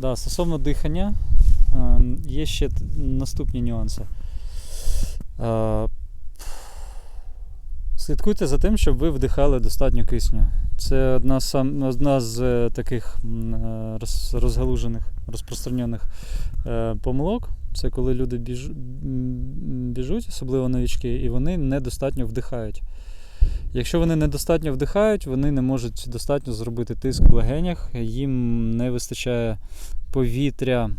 Да, стосовно дихання, е, є ще наступні нюанси. Е, Слідкуйте за тим, щоб ви вдихали достатньо кисню. Це одна, сам, одна з е, таких розгалужених, розпространених помилок. Це коли люди біж, біжуть, особливо новічки, і вони недостатньо вдихають. Якщо вони недостатньо вдихають, вони не можуть достатньо зробити тиск в легенях, їм не вистачає повітря.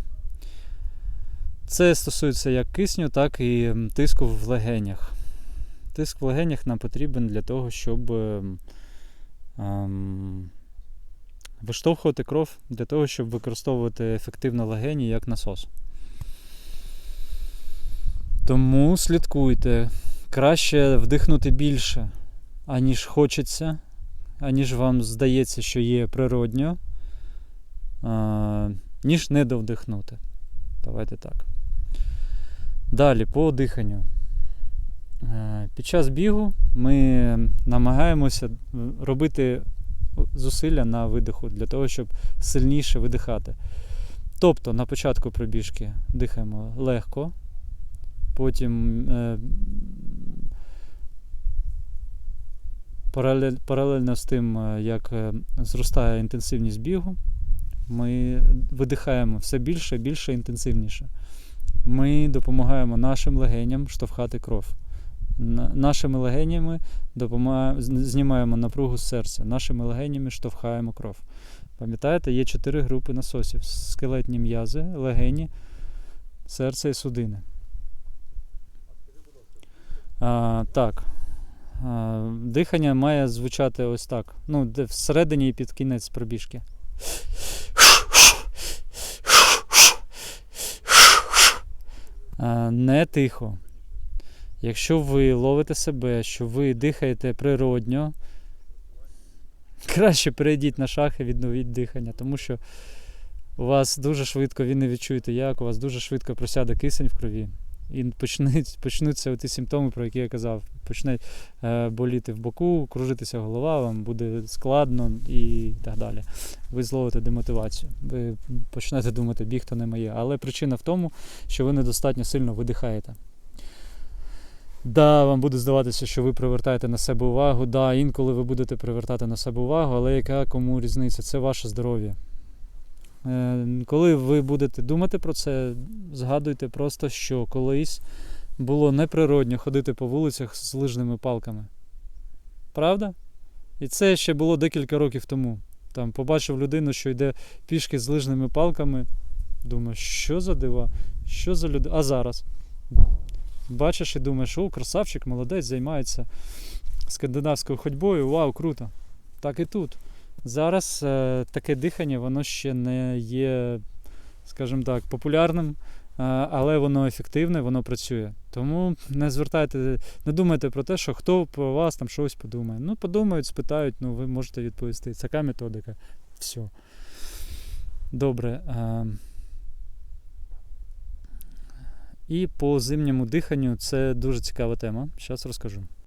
Це стосується як кисню, так і тиску в легенях. Тиск в легенях нам потрібен для того, щоб ем, ем, виштовхувати кров, для того, щоб використовувати ефективно легені як насос. Тому слідкуйте. Краще вдихнути більше, аніж хочеться, аніж вам здається, що є природньо, ніж не довдихнути. Давайте так. Далі, по диханню. Е, Під час бігу ми намагаємося робити зусилля на видиху для того, щоб сильніше видихати. Тобто на початку пробіжки дихаємо легко, потім е, паралель, паралельно з тим, е, як е, зростає інтенсивність бігу, ми видихаємо все більше і більше інтенсивніше. Ми допомагаємо нашим легеням штовхати кров. Нашими легенями допомагаємо, знімаємо напругу з серця. Нашими легенями штовхаємо кров. Пам'ятаєте, є чотири групи насосів: скелетні м'язи, легені, серце і судини. А, так. А, дихання має звучати ось так. Ну, всередині і під кінець пробіжки. Не тихо. Якщо ви ловите себе, що ви дихаєте природньо, краще перейдіть на шаг і відновіть дихання, тому що у вас дуже швидко, ви не відчуєте як, у вас дуже швидко просяде кисень в крові. І почнуть, почнуться ті симптоми, про які я казав. Почне е, боліти в боку, кружитися голова, вам буде складно і так далі. Ви зловите демотивацію. Ви почнете думати, біг то не моє. Але причина в тому, що ви недостатньо сильно видихаєте. Да, вам буде здаватися, що ви привертаєте на себе увагу. Да, інколи ви будете привертати на себе увагу, але яка кому різниця? Це ваше здоров'я. Е, Коли ви будете думати про це, згадуйте просто, що колись було неприродньо ходити по вулицях з лижними палками. Правда? І це ще було декілька років тому. Там побачив людину, що йде пішки з лижними палками. Думаю, що за дива? Що за людина? А зараз? Бачиш і думаєш, о, красавчик, молодець, займається скандинавською ходьбою, вау, круто. Так і тут. Зараз е, таке дихання, воно ще не є, скажімо так, популярним, е, але воно ефективне, воно працює. Тому не звертайте, не думайте про те, що хто про вас там щось подумає. Ну, подумають, спитають, ну ви можете відповісти. Це Така методика. Все. Добре. Е, і по зимньому диханню це дуже цікава тема. Зараз розкажу.